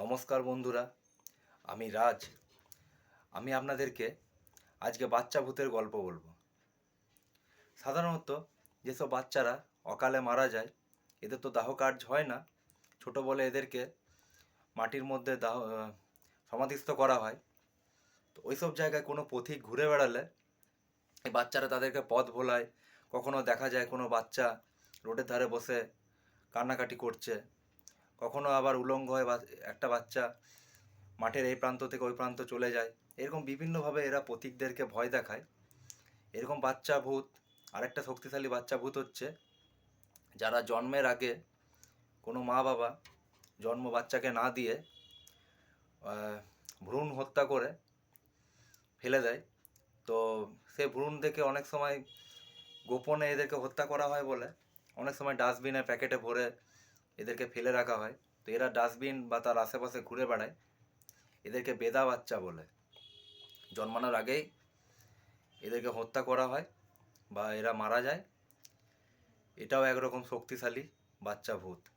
নমস্কার বন্ধুরা, আমি রাজ। আমি আপনাদেরকে আজকে বাচ্চা ভূতের গল্প বলব। সাধারণত যেসব বাচ্চারা অকালে মারা যায়, এদের তো দাহ কার্য হয় না। ছোট বলে এদেরকে মাটির মধ্যে দাহ সমাধিস্থ করা হয়। তো ওইসব জায়গায় কোনো পথিক ঘুরে বেড়ালে এই বাচ্চারা তাদেরকে পথ ভোলায়। কখনো দেখা যায় কোনো বাচ্চা রোডের ধারে বসে কান্নাকাটি করছে। কখনো আবার উলঙ্গ হয়ে একটা বাচ্চা মাঠের এই প্রান্ত থেকে ওই প্রান্ত চলে যায়। এরকম বিভিন্নভাবে এরা প্রতীকদেরকে ভয় দেখায়। এরকম বাচ্চা ভূত, আরেকটা শক্তিশালী বাচ্চা ভূত হচ্ছে, যারা জন্মের আগে কোনো মা বাবা জন্ম বাচ্চাকে না দিয়ে ভ্রূণ হত্যা করে ফেলে দেয়। তো সে ভ্রূণ থেকে অনেক সময় গোপনে এদেরকে হত্যা করা হয় বলে। অনেক সময় ডাস্টবিনে প্যাকেটে ভরে এদেরকে ফেলে রাখা হয়। তো এরা ডাস্টবিন বা তার আশেপাশে ঘুরে বেড়ায়। এদেরকে বেদা বাচ্চা বলে। জন্মানোর আগেই এদেরকে হত্যা করা হয় বা এরা মারা যায়। এটাও একরকম শক্তিশালী বাচ্চা ভূত।